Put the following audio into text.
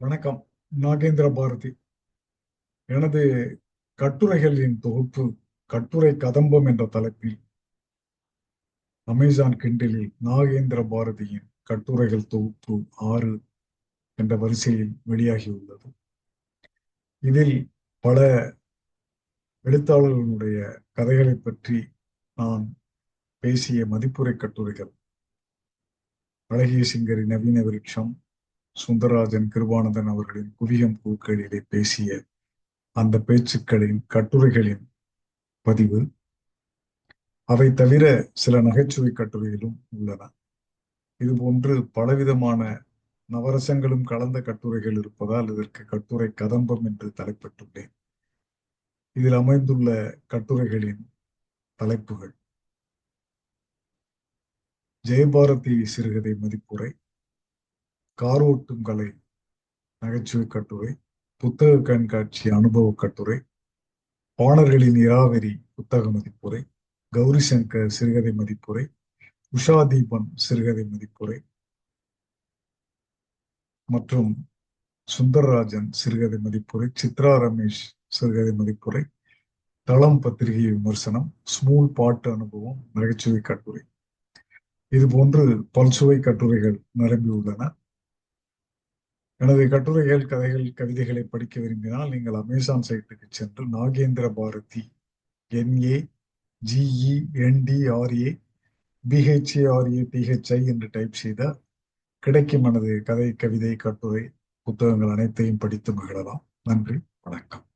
வணக்கம். நாகேந்திர பாரதி. எனது கட்டுரைகளின் தொகுப்பு கட்டுரை கதம்பம் என்ற தலைப்பில் அமேசான் கிண்டலில் நாகேந்திர பாரதியின் கட்டுரைகள் தொகுப்பு ஆறு என்ற வரிசையில் வெளியாகியுள்ளது. இதில் பல எழுத்தாளர்களுடைய கதைகளை பற்றி நான் பேசிய மதிப்புரை கட்டுரைகள் அழகிய சிங்கரி நவீன விருட்சம் சுந்தரராஜன் கிருபானந்தன் அவர்களின் குவியம் பூக்களிலே பேசிய அந்த பேச்சுக்களின் கட்டுரைகளின் பதிவு அவை தவிர சில நகைச்சுவை கட்டுரைகளும் உள்ளன. இது போன்று பலவிதமான நவரசங்களும் கலந்த கட்டுரைகள் இருப்பதால் இதற்கு கட்டுரை கதம்பம் என்று தலைப்பட்டுள்ளேன். இதில் அமைந்துள்ள கட்டுரைகளின் தலைப்புகள் ஜெயபாரதி சிறுகதை மதிப்புரை காரோட்டும் கலை நகைச்சுவை கட்டுரை புத்தக கண்காட்சி அனுபவ கட்டுரை பாணர்களின் இராவெறி புத்தக மதிப்புரை கௌரி சங்கர் சிறுகதை மதிப்புரை உஷா தீபன் சிறுகதை மதிப்புரை மற்றும் சுந்தரராஜன் சிறுகதை மதிப்புரை சித்ரா ரமேஷ் சிறுகதை மதிப்புரை தளம் பத்திரிகை விமர்சனம் ஸ்மூல் பாட்டு அனுபவம் நகைச்சுவை கட்டுரை. இது போன்று பல்சுவை கட்டுரைகள் நிரம்பியுள்ளன. எனது கட்டுரைகள் கதைகள் கவிதைகளை படிக்க விரும்பினால் நீங்கள் அமேசான் சைட்டுக்கு சென்று Nagendra Bharathi NA GE NDRA BHARA THI என்று டைப் செய்தால் கிடைக்கும் எனது கதை கவிதை கட்டுரை புத்தகங்கள் அனைத்தையும் படித்து மகிழலாம். நன்றி வணக்கம்.